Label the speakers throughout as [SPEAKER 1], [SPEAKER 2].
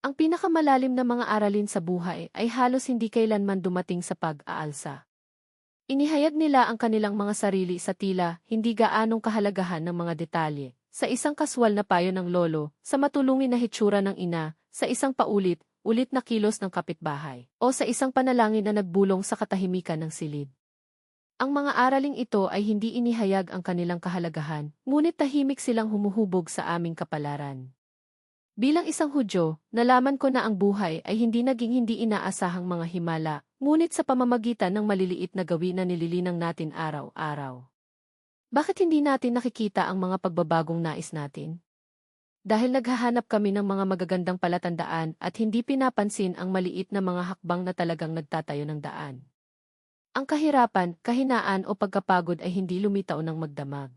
[SPEAKER 1] Ang pinakamalalim na mga aralin sa buhay ay halos hindi kailanman dumating sa pag-aalsa. Inihayag nila ang kanilang mga sarili sa tila hindi gaanong kahalagahan ng mga detalye, sa isang kaswal na payo ng lolo, sa matulungin na hitsura ng ina, sa isang paulit, ulit na kilos ng kapitbahay, o sa isang panalangin na nagbulong sa katahimikan ng silid. Ang mga araling ito ay hindi inihayag ang kanilang kahalagahan, ngunit tahimik silang humuhubog sa aming kapalaran. Bilang isang Hudyo, nalaman ko na ang buhay ay hindi naging hindi inaasahang mga himala, ngunit sa pamamagitan ng maliliit na gawin na nililinang natin araw-araw. Bakit hindi natin nakikita ang mga pagbabagong nais natin? Dahil naghahanap kami ng mga magagandang palatandaan at hindi pinapansin ang maliit na mga hakbang na talagang nagtatayo ng daan. Ang kahirapan, kahinaan o pagkapagod ay hindi lumitaw ng magdamag.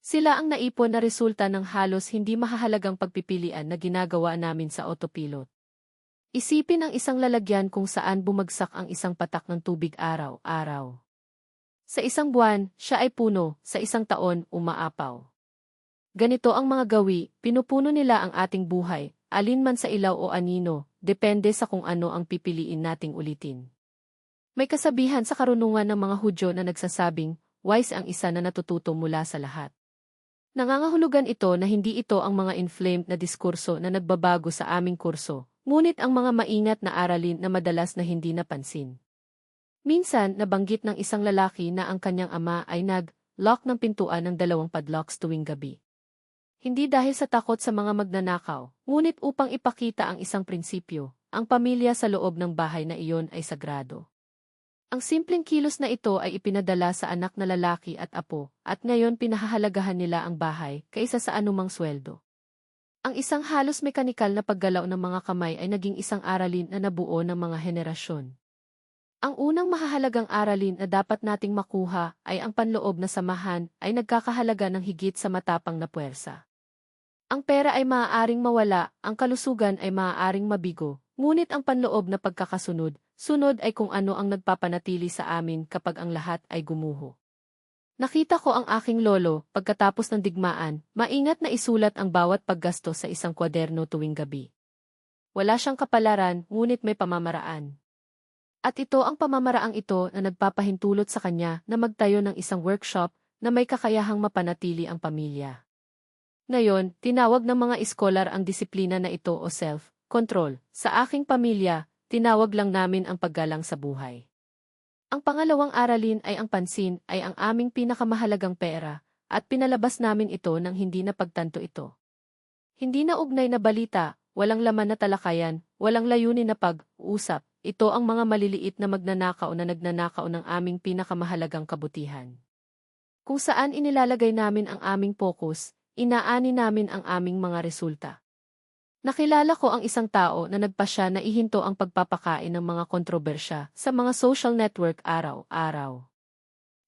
[SPEAKER 1] Sila ang naipon na resulta ng halos hindi mahahalagang pagpipilian na ginagawa namin sa autopilot. Isipin ang isang lalagyan kung saan bumagsak ang isang patak ng tubig araw-araw. Sa isang buwan, siya ay puno, sa isang taon, umaapaw. Ganito ang mga gawi, pinupuno nila ang ating buhay, alinman sa ilaw o anino, depende sa kung ano ang pipiliin nating ulitin. May kasabihan sa karunungan ng mga Hudyo na nagsasabing, wise ang isa na natututo mula sa lahat. Nangangahulugan ito na hindi ito ang mga inflamed na diskurso na nagbabago sa aming kurso, ngunit ang mga maingat na aralin na madalas na hindi napansin. Minsan, nabanggit ng isang lalaki na ang kanyang ama ay nag-lock ng pintuan ng dalawang padlocks tuwing gabi. Hindi dahil sa takot sa mga magnanakaw, ngunit upang ipakita ang isang prinsipyo, ang pamilya sa loob ng bahay na iyon ay sagrado. Ang simpleng kilos na ito ay ipinadala sa anak na lalaki at apo, at ngayon pinahahalagahan nila ang bahay kaysa sa anumang sweldo. Ang isang halos mekanikal na paggalaw ng mga kamay ay naging isang aralin na nabuo ng mga henerasyon. Ang unang mahahalagang aralin na dapat nating makuha ay ang panloob na samahan ay nagkakahalaga ng higit sa matapang na puwersa. Ang pera ay maaaring mawala, ang kalusugan ay maaaring mabigo, ngunit ang panloob na pagkakasunod, Sunod ay kung ano ang nagpapanatili sa amin kapag ang lahat ay gumuho. Nakita ko ang aking lolo, pagkatapos ng digmaan, maingat na isulat ang bawat paggasto sa isang kwaderno tuwing gabi. Wala siyang kapalaran, ngunit may pamamaraan. At ito ang pamamaraang ito na nagpapahintulot sa kanya na magtayo ng isang workshop na may kakayahang mapanatili ang pamilya. Ngayon, tinawag ng mga iskolar ang disiplina na ito o self-control. Sa aking pamilya, tinawag lang namin ang paggalang sa buhay. Ang pangalawang aralin ay ang pansin ay ang aming pinakamahalagang pera, at pinalabas namin ito nang hindi na pagtanto ito. Hindi na ugnay na balita, walang laman na talakayan, walang layunin na pag-usap, ito ang mga maliliit na magnanakaw na nagnanakaw ng aming pinakamahalagang kabutihan. Kung saan inilalagay namin ang aming focus, inaani namin ang aming mga resulta. Nakilala ko ang isang tao na nagpasya na ihinto ang pagpapakain ng mga kontrobersya sa mga social network araw-araw.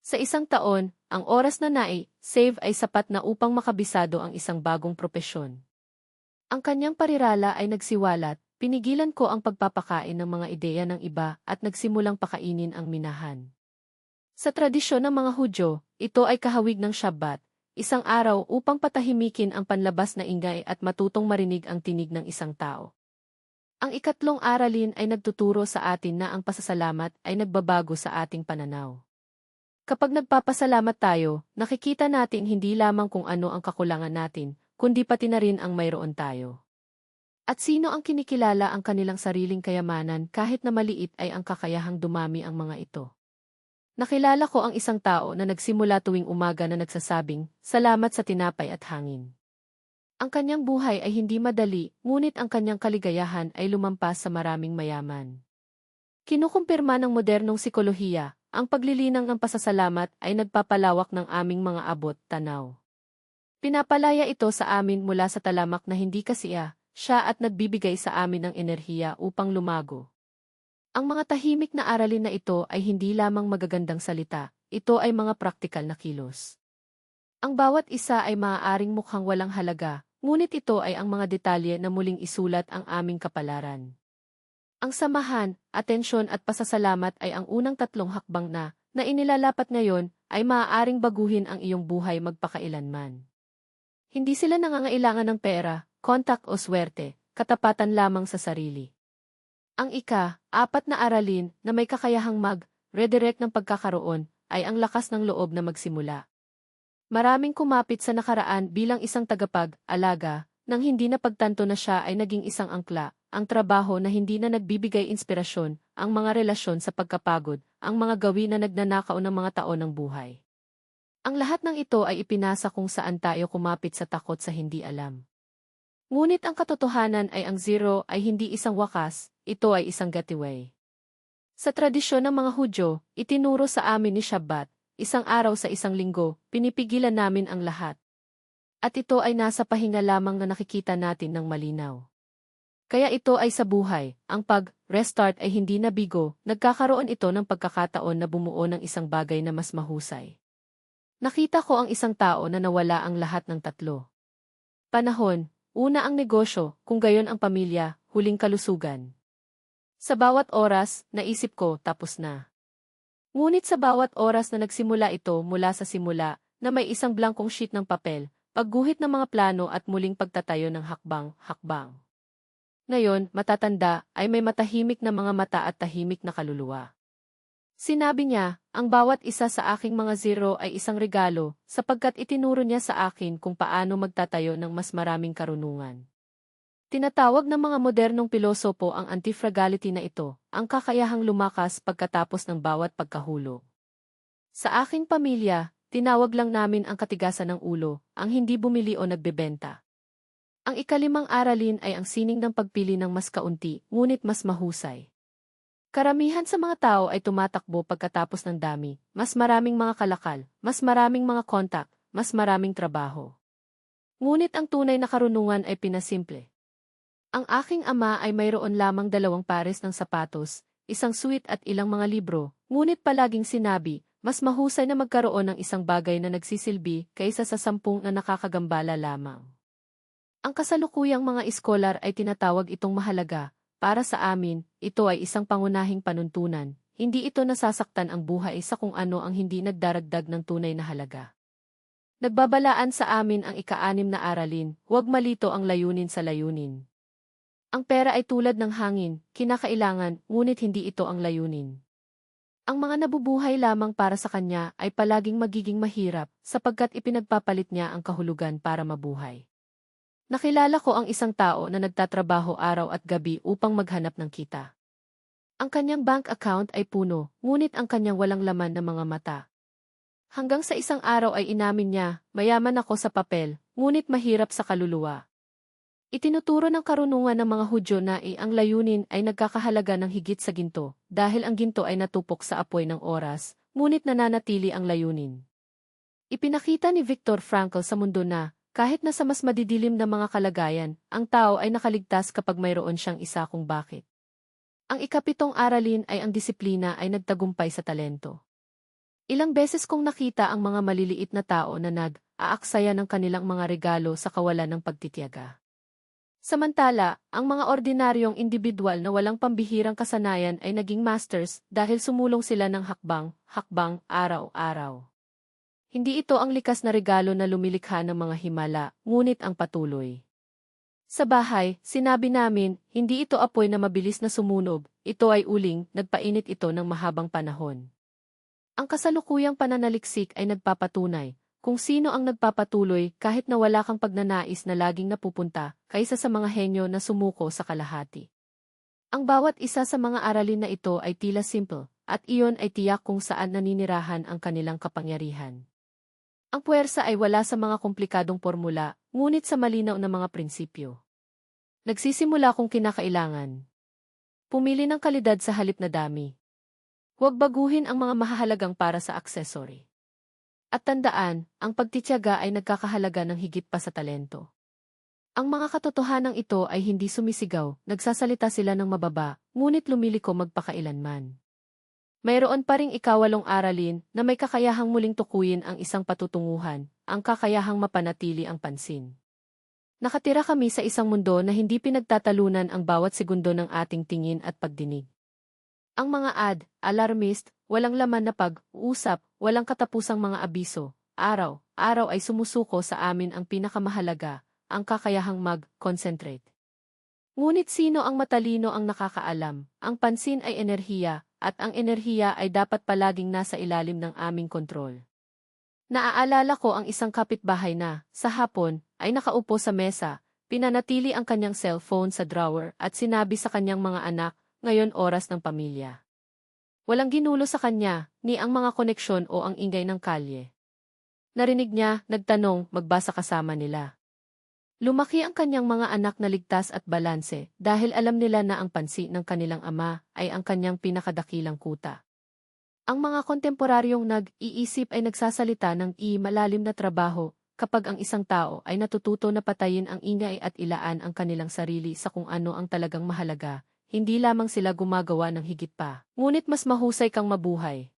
[SPEAKER 1] Sa isang taon, ang oras na nai-save ay sapat na upang makabisado ang isang bagong propesyon. Ang kanyang parirala ay nagsiwalat, pinigilan ko ang pagpapakain ng mga ideya ng iba at nagsimulang pakainin ang minahan. Sa tradisyon ng mga Hudyo, ito ay kahawig ng Shabbat, isang araw upang patahimikin ang panlabas na ingay at matutong marinig ang tinig ng isang tao. Ang ikatlong aralin ay nagtuturo sa atin na ang pasasalamat ay nagbabago sa ating pananaw. Kapag nagpapasalamat tayo, nakikita natin hindi lamang kung ano ang kakulangan natin, kundi pati na rin ang mayroon tayo. At sino ang kinikilala ang kanilang sariling kayamanan kahit na maliit ay ang kakayahang dumami ang mga ito. Nakilala ko ang isang tao na nagsimula tuwing umaga na nagsasabing, salamat sa tinapay at hangin. Ang kanyang buhay ay hindi madali, ngunit ang kanyang kaligayahan ay lumampas sa maraming mayaman. Kinukumpirma ng modernong sikolohiya, ang paglilinang ng pasasalamat ay nagpapalawak ng aming mga abot, tanaw. Pinapalaya ito sa amin mula sa talamak na hindi kasiya, siya at nagbibigay sa amin ng enerhiya upang lumago. Ang mga tahimik na aralin na ito ay hindi lamang magagandang salita, ito ay mga praktikal na kilos. Ang bawat isa ay maaaring mukhang walang halaga, ngunit ito ay ang mga detalye na muling isulat ang aming kapalaran. Ang samahan, atensyon at pasasalamat ay ang unang tatlong hakbang na, na inilalapat ngayon, ay maaaring baguhin ang iyong buhay magpakailanman. Hindi sila nangangailangan ng pera, kontak o swerte, katapatan lamang sa sarili. Ang ika, apat na aralin na may kakayahang mag-redirect ng pagkakaroon ay ang lakas ng loob na magsimula. Maraming kumapit sa nakaraan bilang isang tagapag-alaga, nang hindi napagtanto na siya ay naging isang angkla, ang trabaho na hindi na nagbibigay inspirasyon, ang mga relasyon sa pagkapagod, ang mga gawin na nagnanakaw ng mga taon ng buhay. Ang lahat ng ito ay ipinasa kung saan tayo kumapit sa takot sa hindi alam. Ngunit ang katotohanan ay ang zero ay hindi isang wakas, ito ay isang gateway. Sa tradisyon ng mga Hudyo, itinuro sa amin ni Shabbat, isang araw sa isang linggo, pinipigilan namin ang lahat. At ito ay nasa pahinga lamang na nakikita natin ng malinaw. Kaya ito ay sa buhay, ang pag-restart ay hindi nabigo, nagkakaroon ito ng pagkakataon na bumuo ng isang bagay na mas mahusay. Nakita ko ang isang tao na nawala ang lahat ng tatlo. Panahon, una ang negosyo, kung gayon ang pamilya, huling kalusugan. Sa bawat oras, naisip ko, tapos na. Ngunit sa bawat oras na nagsimula ito mula sa simula, na may isang blankong sheet ng papel, pagguhit ng mga plano at muling pagtatayo ng hakbang-hakbang. Ngayon, matatanda, ay may matahimik na mga mata at tahimik na kaluluwa. Sinabi niya, ang bawat isa sa aking mga zero ay isang regalo, sapagkat itinuro niya sa akin kung paano magtatayo ng mas maraming karunungan. Tinatawag ng mga modernong pilosopo ang antifragality na ito, ang kakayahang lumakas pagkatapos ng bawat pagkahulog. Sa aking pamilya, tinawag lang namin ang katigasan ng ulo, ang hindi bumili o nagbebenta. Ang ikalimang aralin ay ang sining ng pagpili ng mas kaunti, ngunit mas mahusay. Karamihan sa mga tao ay tumatakbo pagkatapos ng dami, mas maraming mga kalakal, mas maraming mga kontak, mas maraming trabaho. Ngunit ang tunay na karunungan ay pinasimple. Ang aking ama ay mayroon lamang dalawang pares ng sapatos, isang suit at ilang mga libro, ngunit palaging sinabi, mas mahusay na magkaroon ng isang bagay na nagsisilbi kaysa sa sampung na nakakagambala lamang. Ang kasalukuyang mga iskolar ay tinatawag itong mahalaga, para sa amin, ito ay isang pangunahing panuntunan, hindi ito nasasaktan ang buhay sa kung ano ang hindi nagdaragdag ng tunay na halaga. Nagbabalaan sa amin ang ikaanim na aralin, huwag malito ang layunin sa layunin. Ang pera ay tulad ng hangin, kinakailangan, ngunit hindi ito ang layunin. Ang mga nabubuhay lamang para sa kanya ay palaging magiging mahirap sapagkat ipinagpapalit niya ang kahulugan para mabuhay. Nakilala ko ang isang tao na nagtatrabaho araw at gabi upang maghanap ng kita. Ang kanyang bank account ay puno, ngunit ang kanyang walang laman ng mga mata. Hanggang sa isang araw ay inamin niya, mayaman ako sa papel, ngunit mahirap sa kaluluwa. Itinuturo ng karunungan ng mga Hudyo na i ang layunin ay nagkakahalaga ng higit sa ginto, dahil ang ginto ay natupok sa apoy ng oras, ngunit nananatili ang layunin. Ipinakita ni Viktor Frankl sa mundo na, kahit na sa mas madidilim na mga kalagayan, ang tao ay nakaligtas kapag mayroon siyang isa kung bakit. Ang ikapitong aralin ay ang disiplina ay nagtagumpay sa talento. Ilang beses kong nakita ang mga maliliit na tao na nag-aaksaya ng kanilang mga regalo sa kawalan ng pagtitiyaga. Samantala, ang mga ordinaryong individual na walang pambihirang kasanayan ay naging masters dahil sumulong sila ng hakbang, hakbang, araw-araw. Hindi ito ang likas na regalo na lumilikha ng mga himala, ngunit ang patuloy. Sa bahay, sinabi namin, hindi ito apoy na mabilis na sumunog, ito ay uling, nagpainit ito ng mahabang panahon. Ang kasalukuyang pananaliksik ay nagpapatunay, kung sino ang nagpapatuloy kahit na wala kang pagnanais na laging napupunta, kaysa sa mga henyo na sumuko sa kalahati. Ang bawat isa sa mga aralin na ito ay tila simple, at iyon ay tiyak kung saan naninirahan ang kanilang kapangyarihan. Ang puwersa ay wala sa mga komplikadong formula, ngunit sa malinaw na mga prinsipyo. Nagsisimula kung kinakailangan. Pumili ng kalidad sa halip na dami. Huwag baguhin ang mga mahahalagang para sa accessory. At tandaan, ang pagtityaga ay nagkakahalaga ng higit pa sa talento. Ang mga katotohanang ito ay hindi sumisigaw, nagsasalita sila ng mababa, ngunit lumiliko magpakailanman. Mayroon pa ring ikawalong aralin na may kakayahang muling tukuyin ang isang patutunguhan, ang kakayahang mapanatili ang pansin. Nakatira kami sa isang mundo na hindi pinagtatalunan ang bawat segundo ng ating tingin at pagdinig. Ang mga ad, alarmist, walang laman na pag-uusap, walang katapusang mga abiso, araw, araw ay sumusuko sa amin ang pinakamahalaga, ang kakayahang mag-concentrate. Ngunit sino ang matalino ang nakakaalam? Ang pansin ay enerhiya, at ang enerhiya ay dapat palaging nasa ilalim ng aming kontrol. Naaalala ko ang isang kapitbahay na, sa hapon, ay nakaupo sa mesa, pinanatili ang kanyang cellphone sa drawer at sinabi sa kanyang mga anak, ngayon oras ng pamilya. Walang ginulo sa kanya, ni ang mga koneksyon o ang ingay ng kalye. Narinig niya, nagtanong, magbasa kasama nila. Lumaki ang kanyang mga anak na ligtas at balanse dahil alam nila na ang pansi ng kanilang ama ay ang kanyang pinakadakilang kuta. Ang mga kontemporaryong nag-iisip ay nagsasalita ng i-malalim na trabaho kapag ang isang tao ay natututo na patayin ang ingay at ilaan ang kanilang sarili sa kung ano ang talagang mahalaga, hindi lamang sila gumagawa ng higit pa, ngunit mas mahusay kang mabuhay.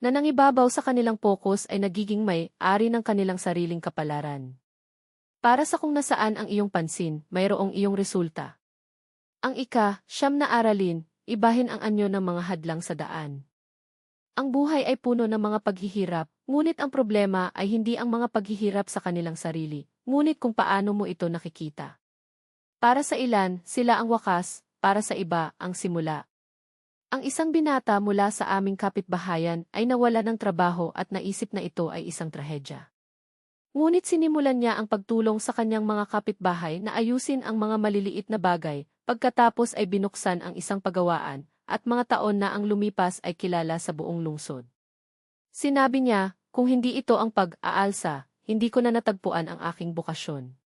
[SPEAKER 1] Na nangibabaw sa kanilang focus ay nagiging may ari ng kanilang sariling kapalaran. Para sa kung nasaan ang iyong pansin, mayroong iyong resulta. Ang ika, siyam na aralin, ibahin ang anyo ng mga hadlang sa daan. Ang buhay ay puno ng mga paghihirap, ngunit ang problema ay hindi ang mga paghihirap sa kanilang sarili, ngunit kung paano mo ito nakikita. Para sa ilan, sila ang wakas, para sa iba, ang simula. Ang isang binata mula sa aming kapitbahayan ay nawala ng trabaho at naisip na ito ay isang trahedya. Ngunit sinimulan niya ang pagtulong sa kanyang mga kapitbahay na ayusin ang mga maliliit na bagay, pagkatapos ay binuksan ang isang pagawaan, at mga taon na ang lumipas ay kilala sa buong lungsod. Sinabi niya, kung hindi ito ang pag-aalsa, hindi ko na natagpuan ang aking bukasyon.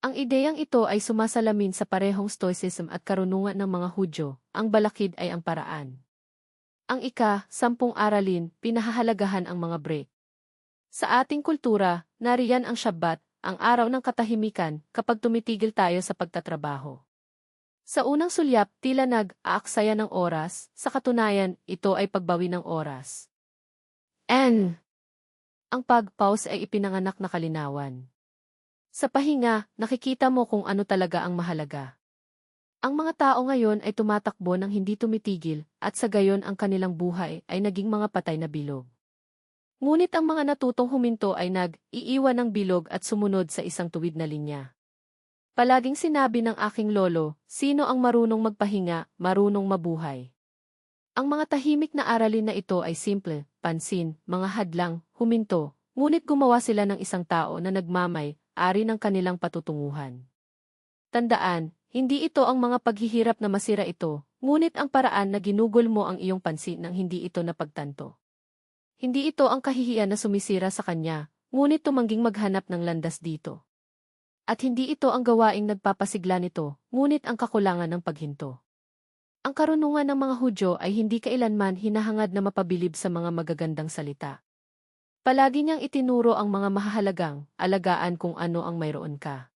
[SPEAKER 1] Ang ideyang ito ay sumasalamin sa parehong stoicism at karunungan ng mga Hudyo, ang balakid ay ang paraan. Ang ika, sampung aralin, pinahahalagahan ang mga break. Sa ating kultura, nariyan ang Shabbat, ang araw ng katahimikan, kapag tumitigil tayo sa pagtatrabaho. Sa unang sulyap, tila nag-aaksaya ng oras, sa katunayan, ito ay pagbawi ng oras. N. Ang pag-pause ay ipinanganak na kalinawan. Sa pahinga, nakikita mo kung ano talaga ang mahalaga. Ang mga tao ngayon ay tumatakbo ng hindi tumitigil, at sa gayon ang kanilang buhay ay naging mga patay na bilog. Ngunit ang mga natutong huminto ay nag-iiwan ng bilog at sumunod sa isang tuwid na linya. Palaging sinabi ng aking lolo, sino ang marunong magpahinga, marunong mabuhay. Ang mga tahimik na aralin na ito ay simple, pansin, mga hadlang, huminto, ngunit gumawa sila ng isang tao na nagmamay, ari ng kanilang patutunguhan. Tandaan, hindi ito ang mga paghihirap na masira ito, ngunit ang paraan na ginugol mo ang iyong pansin nang hindi ito napagtanto. Hindi ito ang kahihiyan na sumisira sa kanya, ngunit tumangging maghanap ng landas dito. At hindi ito ang gawaing nagpapasigla nito, ngunit ang kakulangan ng paghinto. Ang karunungan ng mga Hudyo ay hindi kailanman hinahangad na mapabilib sa mga magagandang salita. Palagi niyang itinuro ang mga mahahalagang, alagaan kung ano ang mayroon ka.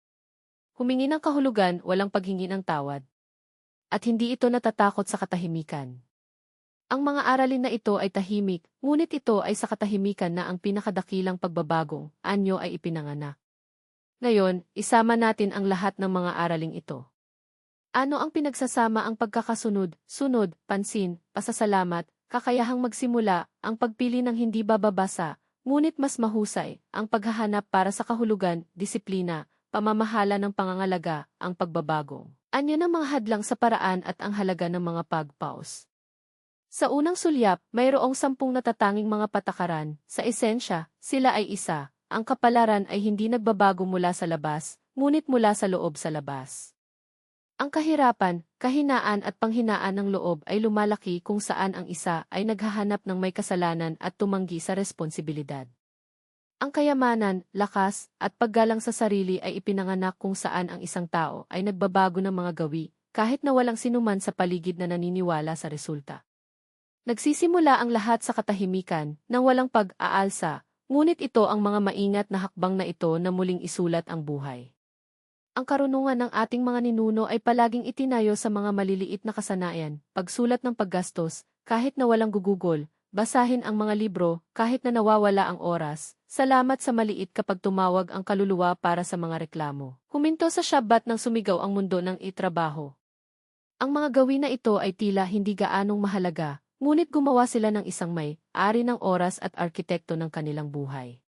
[SPEAKER 1] Humingi ng kahulugan, walang paghingi ng tawad. At hindi ito natatakot sa katahimikan. Ang mga aralin na ito ay tahimik, ngunit ito ay sa katahimikan na ang pinakadakilang pagbabagong anyo ay ipinanganak. Ngayon, isama natin ang lahat ng mga araling ito. Ano ang pinagsasama ang pagkakasunod, sunod, pansin, pasasalamat, kakayahang magsimula, ang pagpili ng hindi bababasa, ngunit mas mahusay, ang paghahanap para sa kahulugan, disiplina, pamamahala ng pangangalaga, ang pagbabago. Anya ng mga hadlang sa paraan at ang halaga ng mga pag-pause. Sa unang sulyap, mayroong sampung natatanging mga patakaran. Sa esensya, sila ay isa. Ang kapalaran ay hindi nagbabago mula sa labas, ngunit mula sa loob sa labas. Ang kahirapan, kahinaan at panghinaan ng loob ay lumalaki kung saan ang isa ay naghahanap ng may kasalanan at tumanggi sa responsibilidad. Ang kayamanan, lakas, at paggalang sa sarili ay ipinanganak kung saan ang isang tao ay nagbabago ng mga gawi, kahit na walang sinuman sa paligid na naniniwala sa resulta. Nagsisimula ang lahat sa katahimikan, nang walang pag-aalsa, ngunit ito ang mga maingat na hakbang na ito na muling isulat ang buhay. Ang karunungan ng ating mga ninuno ay palaging itinayo sa mga maliliit na kasanayan, pagsulat ng paggastos, kahit na walang gugugol, basahin ang mga libro, kahit na nawawala ang oras, salamat sa maliit kapag tumawag ang kaluluwa para sa mga reklamo. Huminto sa Shabbat nang sumigaw ang mundo ng itrabaho. Ang mga gawin na ito ay tila hindi gaanong mahalaga, Ngunit gumawa sila ng isang may, ari ng oras at arkitekto ng kanilang buhay.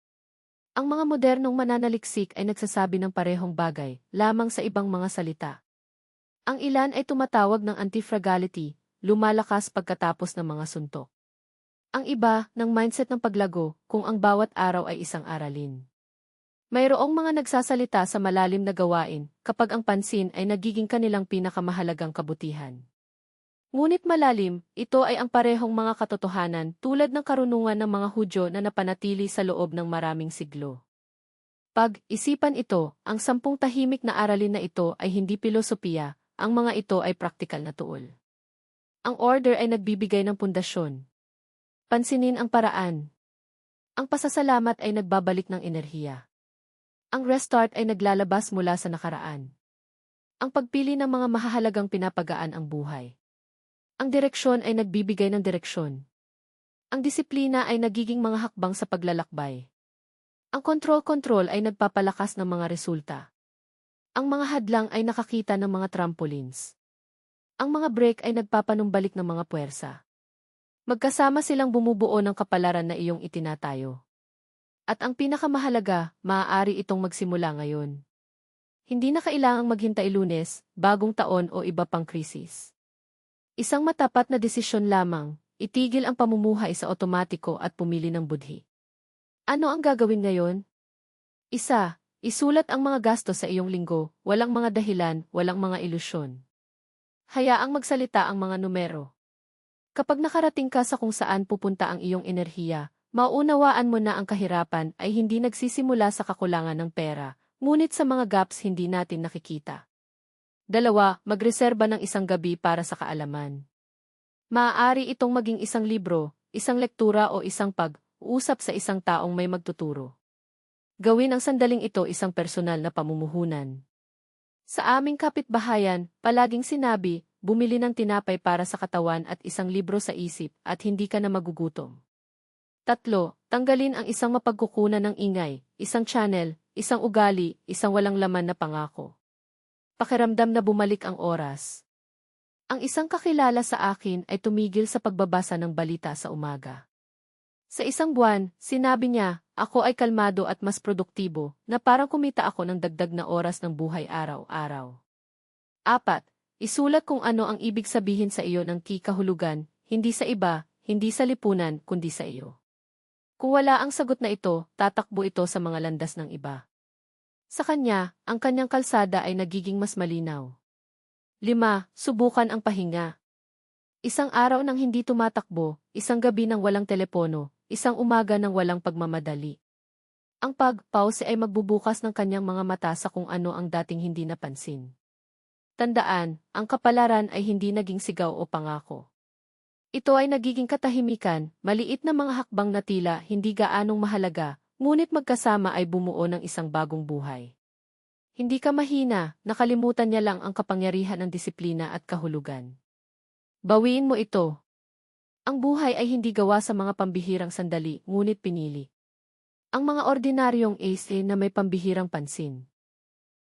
[SPEAKER 1] Ang mga modernong mananaliksik ay nagsasabi ng parehong bagay, lamang sa ibang mga salita. Ang ilan ay tumatawag ng anti-fragility, lumalakas pagkatapos ng mga suntok. Ang iba, ng mindset ng paglago, kung ang bawat araw ay isang aralin. Mayroong mga nagsasalita sa malalim na gawain kapag ang pansin ay nagiging kanilang pinakamahalagang kabutihan. Ngunit malalim, ito ay ang parehong mga katotohanan tulad ng karunungan ng mga Hudyo na napanatili sa loob ng maraming siglo. Pag-isipan ito, ang sampung tahimik na aralin na ito ay hindi filosofiya, ang mga ito ay praktikal na tuol. Ang order ay nagbibigay ng pundasyon. Pansinin ang paraan. Ang pasasalamat ay nagbabalik ng enerhiya. Ang restart ay naglalabas mula sa nakaraan. Ang pagpili ng mga mahahalagang pinapagaan ang buhay. Ang direksyon ay nagbibigay ng direksyon. Ang disiplina ay nagiging mga hakbang sa paglalakbay. Ang control-control ay nagpapalakas ng mga resulta. Ang mga hadlang ay nakakita ng mga trampolines. Ang mga break ay nagpapanumbalik ng mga puwersa. Magkasama silang bumubuo ng kapalaran na iyong itinatayo. At ang pinakamahalaga, maaari itong magsimula ngayon. Hindi na kailangang maghintay lunes, bagong taon o iba pang krisis. Isang matapat na desisyon lamang, itigil ang pamumuhay sa otomatiko at pumili ng budhi. Ano ang gagawin ngayon? Isa, isulat ang mga gasto sa iyong linggo, walang mga dahilan, walang mga ilusyon. Hayaang magsalita ang mga numero. Kapag nakarating ka sa kung saan pupunta ang iyong enerhiya, maunawaan mo na ang kahirapan ay hindi nagsisimula sa kakulangan ng pera, ngunit sa mga gaps hindi natin nakikita. Dalawa, magreserba ng isang gabi para sa kaalaman. Maaari itong maging isang libro, isang lektura o isang pag-usap sa isang taong may magtuturo. Gawin ang sandaling ito isang personal na pamumuhunan. Sa aming kapitbahayan, palaging sinabi, bumili ng tinapay para sa katawan at isang libro sa isip at hindi ka na magugutom. Tatlo, tanggalin ang isang mapagkukunan ng ingay, isang channel, isang ugali, isang walang laman na pangako. Pakiramdam na bumalik ang oras. Ang isang kakilala sa akin ay tumigil sa pagbabasa ng balita sa umaga. Sa isang buwan, sinabi niya, ako ay kalmado at mas produktibo, na parang kumita ako ng dagdag na oras ng buhay araw-araw. Apat, isulat kung ano ang ibig sabihin sa iyo ng kikahulugan, hindi sa iba, hindi sa lipunan, kundi sa iyo. Kung wala ang sagot na ito, tatakbo ito sa mga landas ng iba. Sa kanya, ang kanyang kalsada ay nagiging mas malinaw. Lima, subukan ang pahinga. Isang araw nang hindi tumatakbo, isang gabi nang walang telepono, isang umaga nang walang pagmamadali. Ang pag-pause ay magbubukas ng kanyang mga mata sa kung ano ang dating hindi napansin. Tandaan, ang kapalaran ay hindi naging sigaw o pangako. Ito ay nagiging katahimikan, maliit na mga hakbang na tila hindi gaanong mahalaga, ngunit magkasama ay bumuo ng isang bagong buhay. Hindi ka mahina, nakalimutan niya lang ang kapangyarihan ng disiplina at kahulugan. Bawiin mo ito. Ang buhay ay hindi gawa sa mga pambihirang sandali, ngunit pinili. Ang mga ordinaryong ace na may pambihirang pansin.